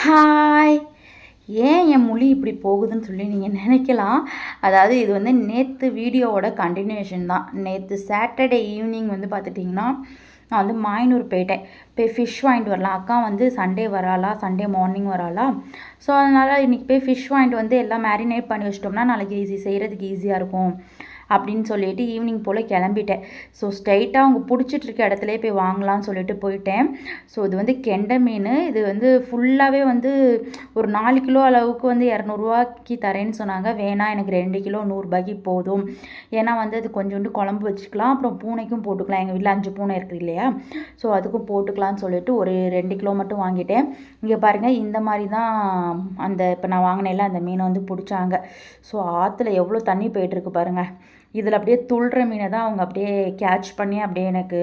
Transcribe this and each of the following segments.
Hi ஏன் என் மொழி இப்படி போகுதுன்னு சொல்லி நீங்கள் நினைக்கலாம். அதாவது இது வந்து நேற்று வீடியோவோட கண்டினியூஷன் தான். நேற்று சாட்டர்டே ஈவினிங் வந்து பார்த்துட்டிங்கன்னா நான் வந்து மாயனூர் போயிட்டேன். போய் ஃபிஷ் வாங்கிட்டு வரலாம். அக்கா வந்து சண்டே வராளா? சண்டே மார்னிங் வராளா? ஸோ அதனால் இன்றைக்கி போய் ஃபிஷ் வாங்கிட்டு வந்து எல்லாம் மேரினேட் பண்ணி வச்சிட்டோம்னா நாளைக்கு ஈஸி செய்கிறதுக்கு ஈஸியாக இருக்கும். அப்படின்னு சொல்லிட்டு ஈவினிங் போல் கிளம்பிட்டேன். ஸோ ஸ்ட்ரைட்டாக அவங்க பிடிச்சிட்டு இருக்க போய் வாங்கலாம்னு சொல்லிட்டு போயிட்டேன். ஸோ இது வந்து கெண்டை மீன். இது வந்து ஃபுல்லாகவே வந்து ஒரு நாலு கிலோ அளவுக்கு வந்து இரநூறுவாய்க்கு தரேன்னு சொன்னாங்க. வேணாம் எனக்கு ரெண்டு கிலோ நூறுரூபாய்க்கு போதும். ஏன்னா வந்து அது கொஞ்சோண்டு குழம்பு வச்சுக்கலாம். அப்புறம் பூனைக்கும் போட்டுக்கலாம். எங்கள் வீட்டில் அஞ்சு பூனை இருக்குது இல்லையா? ஸோ அதுக்கும் போட்டுக்கலாம்னு சொல்லிட்டு ஒரு ரெண்டு கிலோ மட்டும் வாங்கிட்டேன். இங்கே பாருங்கள் இந்த மாதிரி தான் அந்த இப்போ நான் வாங்கினேன்ல அந்த மீனை வந்து பிடிச்சாங்க. ஸோ ஆற்றுல எவ்வளோ தண்ணி போயிட்டுருக்கு பாருங்கள் இதில் அப்படியே துள்ளுற மீனை தான் அவங்க அப்படியே கேட்ச் பண்ணி அப்படியே எனக்கு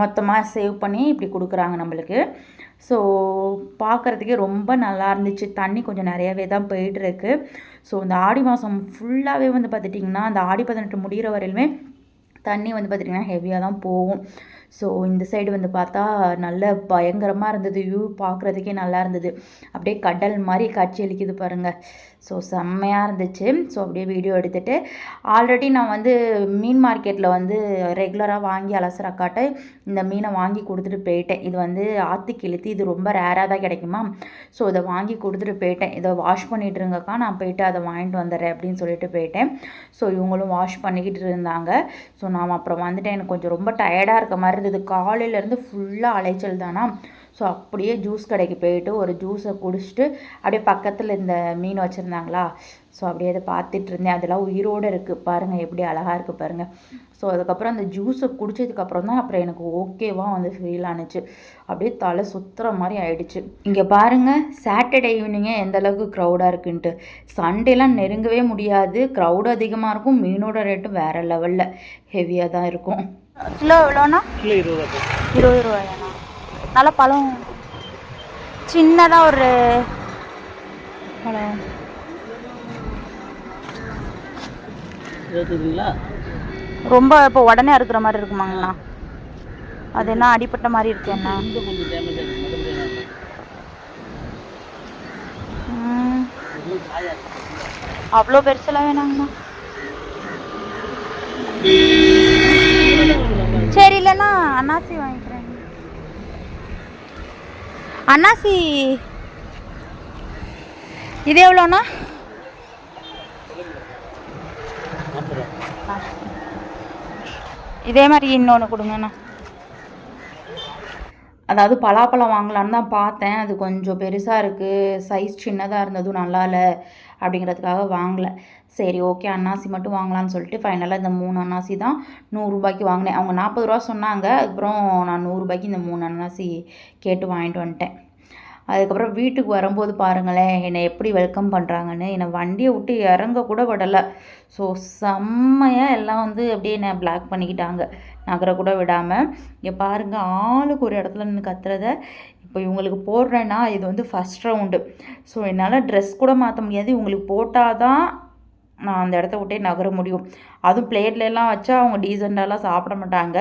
மொத்தமாக சேவ் பண்ணி இப்படி கொடுக்குறாங்க நம்மளுக்கு. ஸோ பார்க்குறதுக்கே ரொம்ப நல்லா இருந்துச்சு. தண்ணி கொஞ்சம் நிறையாவே தான் போயிட்டுருக்கு ஸோ இந்த ஆடி மாதம் ஃபுல்லாகவே வந்து பார்த்துட்டிங்கன்னா அந்த ஆடி பதினெட்டு முடிகிற வரையிலுமே தண்ணி வந்து பார்த்திங்கன்னா ஹெவியாக தான் போகும். ஸோ இந்த சைடு வந்து பார்த்தா நல்ல பயங்கரமாக இருந்தது. வியூ பார்க்குறதுக்கே நல்லா இருந்தது. அப்படியே கடல் மாதிரி காட்சி அளிக்குது பாருங்கள் ஸோ செம்மையாக இருந்துச்சு. ஸோ அப்படியே வீடியோ எடுத்துகிட்டு ஆல்ரெடி நான் வந்து மீன் மார்க்கெட்டில் வந்து ரெகுலராக வாங்கி அலசுறக்காட்ட இந்த மீனை வாங்கி கொடுத்துட்டு போயிட்டேன். இது வந்து ஆற்று கிழித்து இது ரொம்ப ரேராக தான் கிடைக்குமா ஸோ இதை வாங்கி கொடுத்துட்டு போயிட்டேன். இதை வாஷ் பண்ணிகிட்டு இருங்கக்கா நான் போயிட்டு அதை வாங்கிட்டு வந்துடுறேன் அப்படின்னு சொல்லிட்டு போயிட்டேன். ஸோ இவங்களும் வாஷ் பண்ணிக்கிட்டு இருந்தாங்க. ஸோ நான் அப்புறம் வந்துட்டு எனக்கு கொஞ்சம் ரொம்ப டயர்டாக இருக்க மாதிரி இருந்தது. காலையிலேருந்து ஃபுல்லாக அலைச்சல் தானா ஸோ அப்படியே ஜூஸ் கடைக்கு போயிட்டு ஒரு ஜூஸை குடிச்சிட்டு அப்படியே பக்கத்தில் இந்த மீன் வச்சுருந்தாங்களா? ஸோ அப்படியே அதை பார்த்துட்டு இருந்தேன். அதெல்லாம் உயிரோடு இருக்குது பாருங்கள் எப்படி அழகாக இருக்குது பாருங்கள் ஸோ அதுக்கப்புறம் அந்த ஜூஸை குடித்ததுக்கப்புறம் தான் அப்புறம் எனக்கு ஓகேவாக வந்து ஃபீல் ஆனுச்சு. அப்படியே தலை சுற்றுற மாதிரி ஆயிடுச்சு. இங்கே பாருங்கள் சாட்டர்டே ஈவினிங்கே எந்த அளவுக்கு க்ரௌடாக இருக்குன்ட்டு. சண்டேலாம் நெருங்கவே முடியாது. க்ரௌடு அதிகமாக இருக்கும். மீனோட ரேட்டும் வேறு லெவலில் ஹெவியாக தான் இருக்கும். கிலோ எவ்வளோண்ணா? கிலோ இருபது ரூபா இருபது ரூபாயாண்ணா நல்ல பழம் சின்னதாக ஒரு பழம் ரொம்ப இப்போ உடனே அறுக்கிற மாதிரி இருக்குமாங்கண்ணா அது என்ன அடிப்பட்ட மாதிரி இருக்கு. அவ்வளோ பெருசெல்லாம் வேணாங்கண்ணா. சரி இல்லைண்ணா அன்னாசி வாங்கிக்கிறேன் அன்னாசி இது எவ்வளோண்ணா? இதே மாதிரி இன்னொன்று கொடுங்கண்ணா. அதாவது பலாப்பழம் வாங்கலான்னு தான் பார்த்தேன். அது கொஞ்சம் பெருசாக இருக்குது சைஸ் சின்னதாக இருந்ததும் நல்லா இல்லை அப்படிங்கிறதுக்காக வாங்கலை. சரி ஓகே அன்னாசி மட்டும் வாங்கலாம்னு சொல்லிட்டு ஃபைனலாக இந்த மூணு அன்னாசி தான் நூறுரூபாய்க்கு வாங்கினேன். அவங்க நாற்பது ரூபா சொன்னாங்க அதுக்கப்புறம் நான் நூறுரூபாய்க்கு இந்த மூணு அன்னாசி கேட்டு வாங்கிட்டு வந்துட்டேன். அதுக்கப்புறம் வீட்டுக்கு வரும்போது பாருங்களேன் என்னை எப்படி வெல்கம் பண்ணுறாங்கன்னு என்னை வண்டியை விட்டு இறங்க கூட விடலை. ஸோ செம்மையாக எல்லாம் வந்து அப்படியே என்னை பிளாக் பண்ணிக்கிட்டாங்க. நகர கூட விடாமல் இங்கே பாருங்கள் ஆளுக்கு ஒரு இடத்துல நின்று கத்துறத இப்போ இவங்களுக்கு போடுறேன்னா இது வந்து ஃபஸ்ட் ரவுண்டு ஸோ என்னால் ட்ரெஸ் கூட மாற்ற முடியாது. இவங்களுக்கு போட்டால் தான் நான் அந்த இடத்த விட்டே நகர முடியும். அதுவும் பிளேட்லலாம் எல்லாம் வச்சா அவங்க டீசெண்டாலாம் சாப்பிட மாட்டாங்க.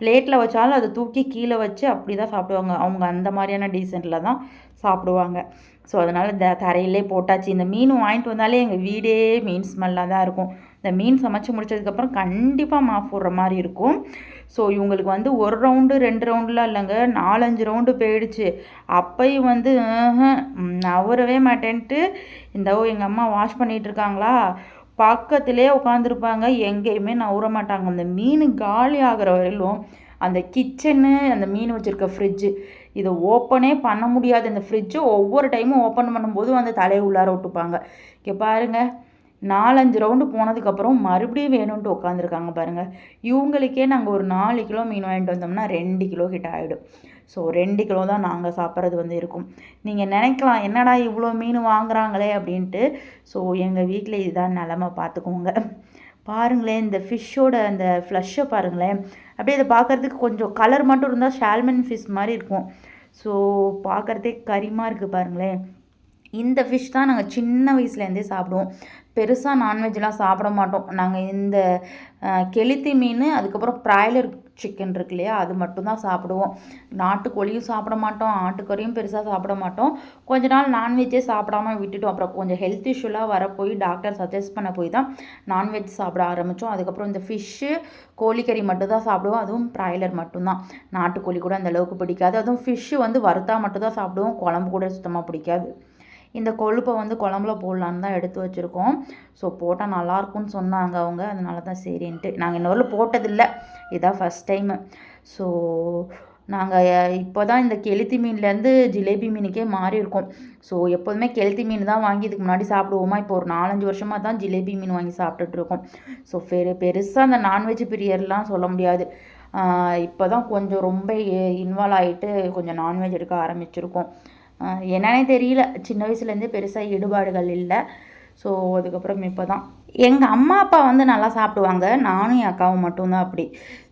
பிளேட்டில் வச்சாலும் அதை தூக்கி கீழே வச்சு அப்படி தான் சாப்பிடுவாங்க. அவங்க அந்த மாதிரியான டீசெண்டில் தான் சாப்பிடுவாங்க. ஸோ அதனால் த தரையிலே போட்டாச்சு. இந்த மீன் வாங்கிட்டு வந்தாலே எங்கள் வீடே மீன் ஸ்மெல்லாக தான் இருக்கும். இந்த மீன் சமைச்சு முடிச்சதுக்கப்புறம் கண்டிப்பாக மாஃப் போடுற மாதிரி இருக்கும். ஸோ இவங்களுக்கு வந்து ஒரு ரவுண்டு ரெண்டு ரவுண்டுலாம் இல்லைங்க. நாலஞ்சு ரவுண்டு போயிடுச்சு. அப்பையும் வந்து "ஆஹ், நவரவே மாட்டேன்ட்டு இந்த எங்கள் அம்மா வாஷ் பண்ணிகிட்ருக்காங்களா பக்கத்திலே உட்காந்துருப்பாங்க எங்கேயுமே நவுற மாட்டாங்க. அந்த மீன் காலி ஆகிற வரையிலும் அந்த கிச்சனு அந்த மீன் வச்சுருக்க ஃப்ரிட்ஜு இதை ஓப்பனே பண்ண முடியாது. இந்த ஃப்ரிட்ஜு ஒவ்வொரு டைமும் ஓப்பன் பண்ணும்போது அந்த தலையை உள்ளார விட்டுப்பாங்க. இங்கே பாருங்கள் நாலஞ்சு ரவுண்டு போனதுக்கப்புறம் மறுபடியும் வேணும்ன்ட்டு உட்காந்துருக்காங்க பாருங்கள் இவங்களுக்கே நாங்கள் ஒரு நாலு கிலோ மீன் வாங்கிட்டு வந்தோம்னா ரெண்டு கிலோ கிட்ட ஆகிடும் ஸோ ரெண்டு கிலோ தான் நாங்கள் சாப்பிட்றது வந்து இருக்கும். நீங்கள் நினைக்கலாம் என்னடா இவ்வளோ மீன் வாங்குகிறாங்களே அப்படின்ட்டு. ஸோ எங்கள் வீட்டில் இதுதான் நிலமை பார்த்துக்கோங்க. பாருங்களேன் இந்த ஃபிஷ்ஷோட அந்த ஃப்ளஷ்ஷை பாருங்களேன். அப்படியே இதை பார்க்குறதுக்கு கொஞ்சம் கலர் மட்டும் இருந்தால் ஷால்மன் ஃபிஷ் மாதிரி இருக்கும். ஸோ பார்க்குறதே கரிமாக இருக்குது பாருங்களேன். இந்த ஃபிஷ் தான் நாங்கள் சின்ன வயசுலேருந்தே சாப்பிடுவோம். பெருசாக நான்வெஜ்லாம் சாப்பிட மாட்டோம். நாங்கள் இந்த கெளுத்தி மீன் அதுக்கப்புறம் ப்ராய்லர் சிக்கன் இருக்கு இல்லையா அது மட்டும்தான் சாப்பிடுவோம். நாட்டுக்கோழியும் சாப்பிட மாட்டோம் ஆட்டுக்கறியும் பெருசாக சாப்பிட மாட்டோம். கொஞ்ச நாள் நான்வெஜ்ஜே சாப்பிடாம விட்டுட்டோம். அப்புறம் கொஞ்சம் ஹெல்த் இஷ்யூலாம் வர போய் டாக்டர் சஜஸ்ட் பண்ண போய் தான் நான்வெஜ் சாப்பிட ஆரம்பித்தோம் அதுக்கப்புறம் இந்த ஃபிஷ்ஷு கோழிக்கறி மட்டும்தான் சாப்பிடுவோம். அதுவும் ப்ராய்லர் மட்டும்தான் நாட்டுக்கோழி கூட அந்த அளவுக்கு பிடிக்காது. அதுவும் ஃபிஷ்ஷு வந்து வறுத்தா மட்டும்தான் சாப்பிடுவோம். குழம்பு கூட சுத்தமாக பிடிக்காது. இந்த கொழுப்பை வந்து குழம்புல போடலான்னு தான் எடுத்து வச்சுருக்கோம். ஸோ போட்டால் நல்லாயிருக்கும்னு சொன்னாங்க அவங்க. அதனால தான் சரின்ட்டு. நாங்கள் இன்னொரு போட்டதில்லை. இதான் ஃபஸ்ட் டைமு ஸோ நாங்கள் இப்போ தான் இந்த கெளுத்தி மீன்லேருந்து ஜிலேபி மீனுக்கே மாறி இருக்கோம் ஸோ எப்போதுமே கெளுத்தி மீன் தான் வாங்கி இதுக்கு முன்னாடி சாப்பிடுவோமா? இப்போ ஒரு நாலஞ்சு வருஷமாக தான் ஜிலேபி மீன் வாங்கி சாப்பிட்டுட்ருக்கோம் ஸோ பெரு பெருசாக அந்த நான்வெஜ் பிரியர்லாம் சொல்ல முடியாது. இப்போ தான் கொஞ்சம் ரொம்ப இன்வால்வ் ஆகிட்டு கொஞ்சம் நான்வெஜ் எடுக்க ஆரம்பிச்சிருக்கோம். என்னன்னே தெரியல. சின்ன வயசுலேருந்தே பெருசாக ஈடுபாடுகள் இல்லை. ஸோ அதுக்கப்புறம் இப்போ தான் எங்கள் அம்மா அப்பா வந்து நல்லா சாப்பிடுவாங்க. நானும் என் அக்காவும் மட்டும்தான் அப்படி.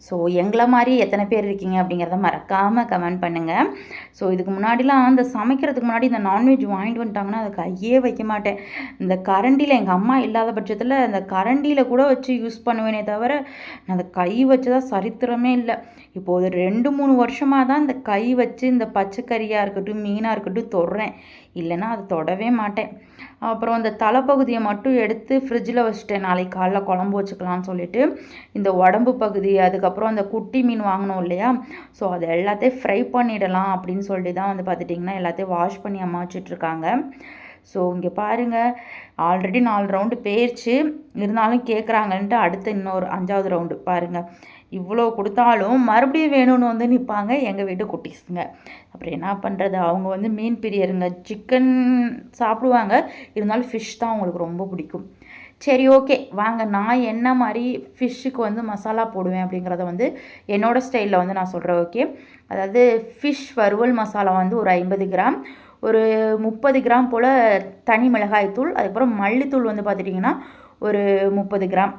ஸோ எங்களை மாதிரி எத்தனை பேர் இருக்கீங்க அப்படிங்கிறத மறக்காமல் கமெண்ட் பண்ணுங்கள் ஸோ இதுக்கு முன்னாடிலாம் அந்த சமைக்கிறதுக்கு முன்னாடி இந்த நான்வெஜ் வாங்கிட்டு வந்துட்டாங்கன்னா அதை கையே வைக்க மாட்டேன். இந்த கரண்டியில் எங்கள் அம்மா இல்லாத பட்சத்தில் இந்த கரண்டியில் கூட வச்சு யூஸ் பண்ணுவேனே தவிர நான் அந்த கை வச்சதா சரித்திரமே இல்லை. இப்போ ஒரு ரெண்டு மூணு வருஷமாக தான் இந்த கை வச்சு இந்த பச்சைக்கறியாக இருக்கட்டும் மீனாக இருக்கட்டும் தொடுறேன். இல்லைன்னா அதை தொடவே மாட்டேன். அப்புறம் இந்த தலைப்பகுதியை மட்டும் எடுத்து ஃப்ரிட்ஜில் வச்சுட்டேன். நாளைக்கு காலைல குழம்பு வச்சுக்கலாம்னு சொல்லிட்டு இந்த உடம்பு பகுதி அதுக்கப்புறம் அந்த குட்டி மீன் வாங்கினோம் இல்லையா? ஸோ அது எல்லாத்தையும் ஃப்ரை பண்ணிடலாம் அப்படின்னு சொல்லிட்டு தான் வந்து பார்த்துட்டிங்கன்னா எல்லாத்தையும் வாஷ் பண்ணி அம்மா வச்சுட்ருக்காங்க ஸோ இங்கே பாருங்கள் ஆல்ரெடி நாலு ரவுண்டு போயிடுச்சு இருந்தாலும் கேட்குறாங்கன்ட்டு அடுத்த இன்னொரு அஞ்சாவது ரவுண்டு பாருங்கள் இவ்வளோ கொடுத்தாலும் மறுபடியும் வேணும்னு வந்து நிற்பாங்க எங்கள் வீட்டு குட்டிஸுங்க. அப்புறம் என்ன பண்ணுறது அவங்க வந்து மீன் பிரியருங்க. சிக்கன் சாப்பிடுவாங்க. இருந்தாலும் ஃபிஷ் தான் அவங்களுக்கு ரொம்ப பிடிக்கும். சரி ஓகே வாங்க. நான் என்ன மாதிரி ஃபிஷ்ஷுக்கு வந்து மசாலா போடுவேன் அப்படிங்கிறத வந்து என்னோடய ஸ்டைலில் வந்து நான் சொல்கிறேன் ஓகே அதாவது ஃபிஷ் வறுவல் மசாலா வந்து ஒரு ஐம்பது கிராம். ஒரு முப்பது கிராம் போல் தனி மிளகாய் தூள் அதுக்கப்புறம் மல்லித்தூள் வந்து பார்த்துட்டிங்கன்னா ஒரு முப்பது கிராம்.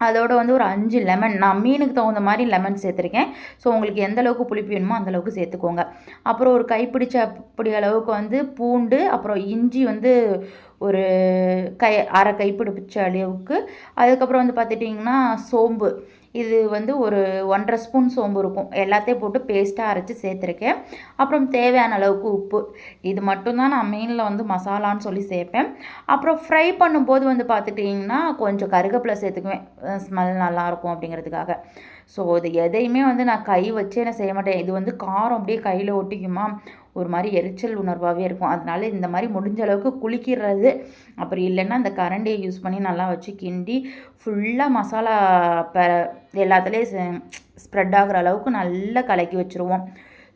அதோட வந்து ஒரு அஞ்சு லெமன் நான் மீனுக்கு தகுந்த மாதிரி லெமன் சேர்த்துருக்கேன். ஸோ உங்களுக்கு எந்த அளவுக்கு புளிப்பு வேணுமோ அந்த அளவுக்கு சேர்த்துக்கோங்க. அப்புறம் ஒரு கைப்பிடிச்ச அப்படி அளவுக்கு வந்து பூண்டு அப்புறம் இஞ்சி வந்து ஒரு கை அரை கைப்பிடிச்ச அளவுக்கு. அதுக்கப்புறம் வந்து பார்த்துட்டிங்கன்னா சோம்பு. இது வந்து ஒரு ஒன்றரை ஸ்பூன் சோம்பு இருக்கும். எல்லாத்தையும் போட்டு பேஸ்ட்டாக அரைச்சி சேர்த்துருக்கேன். அப்புறம் தேவையான அளவுக்கு உப்பு. இது மட்டும்தான் நான் மீனில் வந்து மசாலான்னு சொல்லி சேர்ப்பேன். அப்புறம் ஃப்ரை பண்ணும்போது வந்து பார்த்துட்டிங்கன்னா கொஞ்சம் கருகப்பில் சேர்த்துக்குவேன். ஸ்மெல் நல்லாயிருக்கும் அப்படிங்கிறதுக்காக. ஸோ இது எதையுமே வந்து நான் கை வச்சே நான் செய்ய மாட்டேன். இது வந்து காரம் அப்படியே கையில் ஒட்டிக்குமா? ஒரு மாதிரி எரிச்சல் உணர்வாகவே இருக்கும். அதனால இந்த மாதிரி முடிஞ்ச அளவுக்கு குளிக்கிறது. அப்புறம் இல்லைன்னா அந்த கரண்டியை யூஸ் பண்ணி நல்லா வச்சு கிண்டி ஃபுல்லாக மசாலா ப எல்லாத்துலேயும் ஸ்ப்ரெட் ஆகுற அளவுக்கு நல்லா கலக்கி வச்சுருவோம்.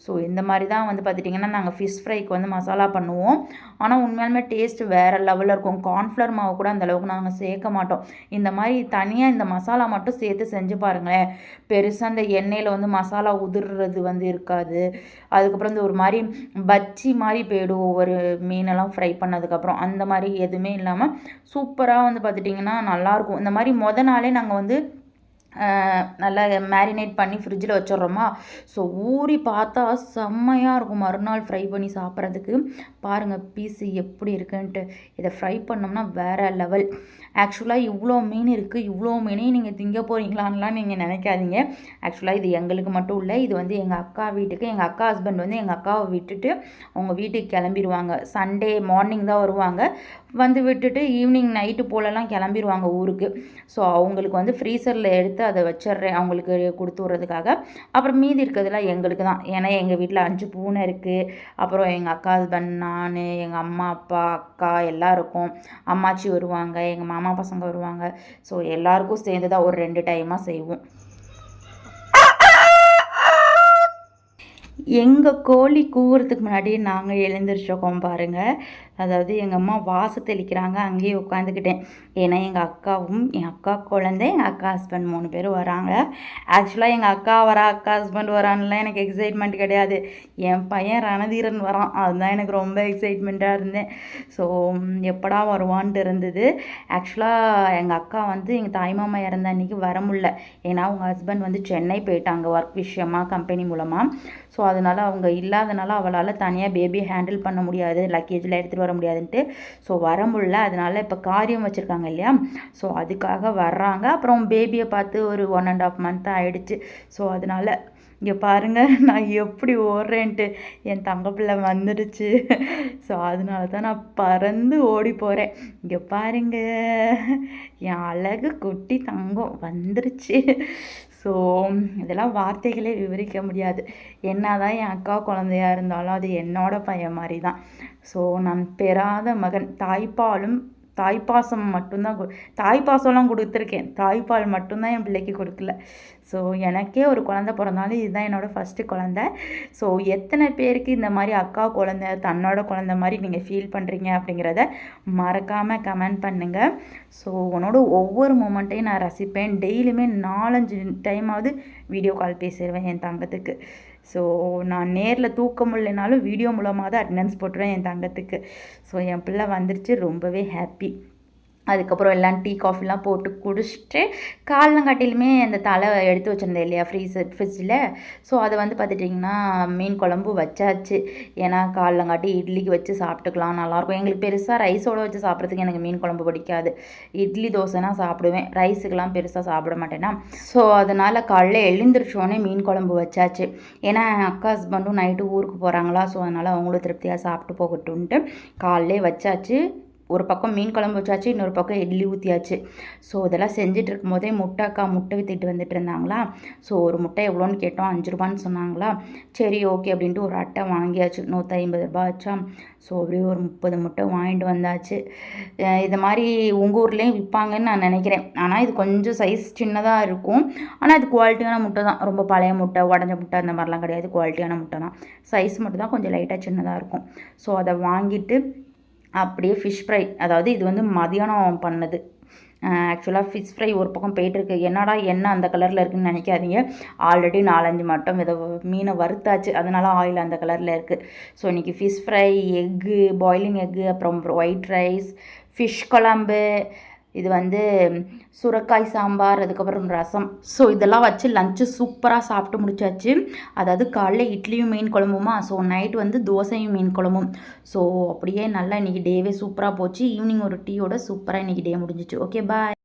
ஸோ இந்த மாதிரி தான் வந்து பார்த்துட்டிங்கன்னா நாங்கள் ஃபிஷ் ஃப்ரைக்கு வந்து மசாலா பண்ணுவோம். ஆனால் உண்மையாலுமே டேஸ்ட்டு வேறு லெவலில் இருக்கும். கார்ன்ஃப்ளவர் மாவு கூட அந்தளவுக்கு நாங்கள் சேர்க்க மாட்டோம். இந்த மாதிரி தனியாக இந்த மசாலா மட்டும் சேர்த்து செஞ்சு பாருங்களேன். பெருசாக அந்த எண்ணெயில் வந்து மசாலா உதிர்றது வந்து இருக்காது. அதுக்கப்புறம் இந்த ஒரு மாதிரி பச்சி மாதிரி போயிடும் ஒவ்வொரு மீனெல்லாம் ஃப்ரை பண்ணதுக்கப்புறம். அந்த மாதிரி எதுவுமே இல்லாமல் சூப்பராக வந்து பார்த்துட்டிங்கன்னா நல்லாயிருக்கும். இந்த மாதிரி மொதல் நாளே நாங்கள் வந்து நல்லா மேரினேட் பண்ணி ஃப்ரிட்ஜில் வச்சிடுறோமா? ஸோ ஊறி பார்த்தா செம்மையாக இருக்கும். மறுநாள் ஃப்ரை பண்ணி சாப்பிட்றதுக்கு. பாருங்கள் பீஸு எப்படி இருக்குன்ட்டு. இதை ஃப்ரை பண்ணோம்னா வேறு லெவல் ஆக்சுவலாக இவ்வளோ மீன் இருக்குது இவ்வளோ மீனையும் நீங்கள் திங்க போகிறீங்களான்லாம் நீங்கள் நினைக்காதீங்க. ஆக்சுவலாக இது எங்களுக்கு மட்டும் இல்லை. இது வந்து எங்கள் அக்கா வீட்டுக்கு எங்கள் அக்கா ஹஸ்பண்ட் வந்து எங்கள் அக்காவை விட்டுட்டு அவங்க வீட்டுக்கு கிளம்பிடுவாங்க. சண்டே மார்னிங் தான் வருவாங்க. வந்து விட்டுட்டு ஈவினிங் நைட்டு போலலாம் கிளம்பிடுவாங்க ஊருக்கு. ஸோ அவங்களுக்கு வந்து ஃப்ரீசரில் எடுத்து அதை வச்சிடுறேன். அவங்களுக்கு கொடுத்து விட்றதுக்காக. அப்புறம் மீதி இருக்கிறதுலாம் எங்களுக்கு தான். ஏன்னா எங்கள் வீட்டில் அஞ்சு பூனை இருக்குது அப்புறம் எங்கள் அக்கா ஹஸ்பண்ட் நான் எங்கள் அம்மா அப்பா அக்கா எல்லாம் இருக்கும். அம்மாச்சி வருவாங்க எங்கள் மாமா பசங்க வருவாங்க. ஸோ எல்லாருக்கும் சேர்ந்து தான் ஒரு ரெண்டு டைமாக செய்வோம். எங்கள் கோழி கூவுறதுக்கு முன்னாடி நாங்கள் எழுந்திரிச்சோக்கோம் பாருங்கள் அதாவது எங்கள் அம்மா வாச தெளிக்கிறாங்க அங்கேயே உட்காந்துக்கிட்டேன் ஏன்னா எங்கள் அக்காவும் என் அக்கா குழந்தை எங்கள் அக்கா ஹஸ்பண்ட் மூணு பேர் வராங்க. ஆக்சுவலாக எங்கள் அக்கா வரா அக்கா ஹஸ்பண்ட் வரான்லாம் எனக்கு எக்ஸைட்மெண்ட் கிடையாது. என் பையன் ரணதீரன் வரான். அதுதான் எனக்கு ரொம்ப எக்ஸைட்மெண்ட்டாக இருந்தேன். ஸோ எப்படா வருவான்ட்டு இருந்தது. ஆக்சுவலாக எங்கள் அக்கா வந்து எங்கள் தாய்மாமா இறந்த அன்றைக்கி வர முடில ஏன்னா அவங்க ஹஸ்பண்ட் வந்து சென்னை போயிட்டாங்க ஒர்க் விஷயமா கம்பெனி மூலமாக ஸோ அதனால் அவங்க இல்லாதனால அவளால் தனியாக பேபியை ஹேண்டில் பண்ண முடியாது லக்கேஜில் எடுத்துகிட்டு வர முடியாதுன்ட்டு. ஸோ வர முடியல. அதனால இப்போ காரியம் வச்சுருக்காங்க இல்லையா? ஸோ அதுக்காக வர்றாங்க. அப்புறம் பேபியை பார்த்து ஒரு ஒன் அண்ட் ஆஃப் மந்த் ஆகிடுச்சு ஸோ அதனால இங்கே பாருங்கள் நான் எப்படி ஓடுறேன்ட்டு. என் தங்க பிள்ளை வந்துடுச்சு. ஸோ அதனால தான் நான் பறந்து ஓடி போகிறேன் இங்கே பாருங்க என் அழகு குட்டி தங்கம் வந்துருச்சு. ஸோ இதெல்லாம் வார்த்தைகளே விவரிக்க முடியாது. என்னதான் என் அக்கா குழந்தையா இருந்தாலும் அது என்னோட பையன் மாதிரி தான் ஸோ நான் பெறாத மகன். தாய்ப்பாலும் தாய்ப்பாசம் மட்டும்தான் கொடு தாய்ப்பாசம்லாம் கொடுத்துருக்கேன். தாய்ப்பால் மட்டும்தான் என் பிள்ளைக்கு கொடுக்கல. ஸோ எனக்கே ஒரு குழந்த பிறந்தாலும் இதுதான் என்னோடய ஃபஸ்ட்டு குழந்த. ஸோ எத்தனை பேருக்கு இந்த மாதிரி அக்கா குழந்த தன்னோட குழந்த மாதிரி நீங்கள் ஃபீல் பண்ணுறீங்க அப்படிங்கிறத மறக்காமல் கமெண்ட் பண்ணுங்கள் ஸோ உன்னோட ஒவ்வொரு மூமெண்ட்டையும் நான் ரசிப்பேன். டெய்லியுமே நாலஞ்சு டைமாவது வீடியோ கால் பேசிடுவேன் என் தங்கத்துக்கு. ஸோ நான் நேரில் தூக்க முடியலனாலும் வீடியோ மூலமாக தான் அட்டண்டன்ஸ் போட்டுருவேன் என் தங்கத்துக்கு. ஸோ என் பிள்ளை வந்துருச்சு ரொம்பவே ஹாப்பி அதுக்கப்புறம் எல்லாம் டீ காஃபிலாம் போட்டு குடிச்சிட்டு காலங்காட்டிலுமே அந்த தலை எடுத்து வச்சுருந்தேன் இல்லையா ஃப்ரீசர் ஃப்ரிட்ஜில் ஸோ அதை வந்து பார்த்துட்டிங்கன்னா மீன் குழம்பு வச்சாச்சு. ஏன்னா காலங்காட்டி இட்லிக்கு வச்சு சாப்பிட்டுக்கலாம் நல்லாயிருக்கும். எங்களுக்கு பெருசாக ரைஸோடு வச்சு சாப்பிட்றதுக்கு எனக்கு மீன் குழம்பு பிடிக்காது. இட்லி தோசைனா சாப்பிடுவேன். ரைஸுக்கெலாம் பெருசாக சாப்பிட மாட்டேன்னா. ஸோ அதனால் காலைல எழுந்திரிச்சோடனே மீன் குழம்பு வச்சாச்சு. ஏன்னா அக்கா ஹஸ்பண்டும் நைட்டு ஊருக்கு போகிறாங்களா ஸோ அதனால் அவங்களும் திருப்தியாக சாப்பிட்டு போகட்டும்ன்ட்டு காலையிலே வச்சாச்சு. ஒரு பக்கம் மீன் குழம்பு வச்சாச்சு இன்னொரு பக்கம் இட்லி ஊற்றியாச்சு ஸோ இதெல்லாம் செஞ்சுட்டு இருக்கும்போதே முட்டை அக்கா முட்டை வித்துட்டு வந்துட்டு இருந்தாங்களா ஸோ ஒரு முட்டை எவ்வளோன்னு கேட்டோம் அஞ்சு ரூபான்னு சொன்னாங்களா? சரி ஓகே அப்படின்ட்டு ஒரு அட்டை வாங்கியாச்சு நூற்றி ஐம்பது ரூபா ஆச்சா ஸோ அப்படியே ஒரு முப்பது முட்டை வாங்கிட்டு வந்தாச்சு. இது மாதிரி உங்கள் ஊர்லேயும் விற்பாங்கன்னு நான் நினைக்கிறேன். ஆனால் இது கொஞ்சம் சைஸ் சின்னதாக இருக்கும். ஆனால் இது குவாலிட்டியான முட்டை தான். ரொம்ப பழைய முட்டை உடஞ்ச முட்டை அந்த மாதிரிலாம் கிடையாது. குவாலிட்டியான முட்டை தான். சைஸ் மட்டும் தான் கொஞ்சம் லைட்டாக சின்னதாக இருக்கும். ஸோ அதை வாங்கிட்டு அப்படியே ஃபிஷ் ஃப்ரை அதாவது இது வந்து மதியானம் பண்ணது. ஆக்சுவலாக ஃபிஷ் ஃப்ரை ஒரு பக்கம் போயிட்டுருக்கு. என்னடா என்ன அந்த கலரில் இருக்குதுன்னு நினைக்காதீங்க. ஆல்ரெடி நாலஞ்சு மட்டும் இதை மீனை வறுத்தாச்சு. அதனால் ஆயில் அந்த கலரில் இருக்குது ஸோ இன்றைக்கி fish fry egg boiling egg அப்புறம் ஒயிட் ரைஸ் ஃபிஷ் குழம்பு இது வந்து சுரக்காய் சாம்பார் அதுக்கப்புறம் ரசம். ஸோ இதெல்லாம் வச்சு லஞ்சு சூப்பராக சாப்பிட்டு முடிச்சாச்சு. அதாவது காலைல இட்லியும் மீன் குழம்புமா? ஸோ நைட் வந்து தோசையும் மீன் குழம்பும். ஸோ அப்படியே நல்லா இன்றைக்கி டேவே சூப்பராக போச்சு. ஈவினிங் ஒரு டீயோட சூப்பராக இன்றைக்கி டே முடிஞ்சிச்சு. Okay bye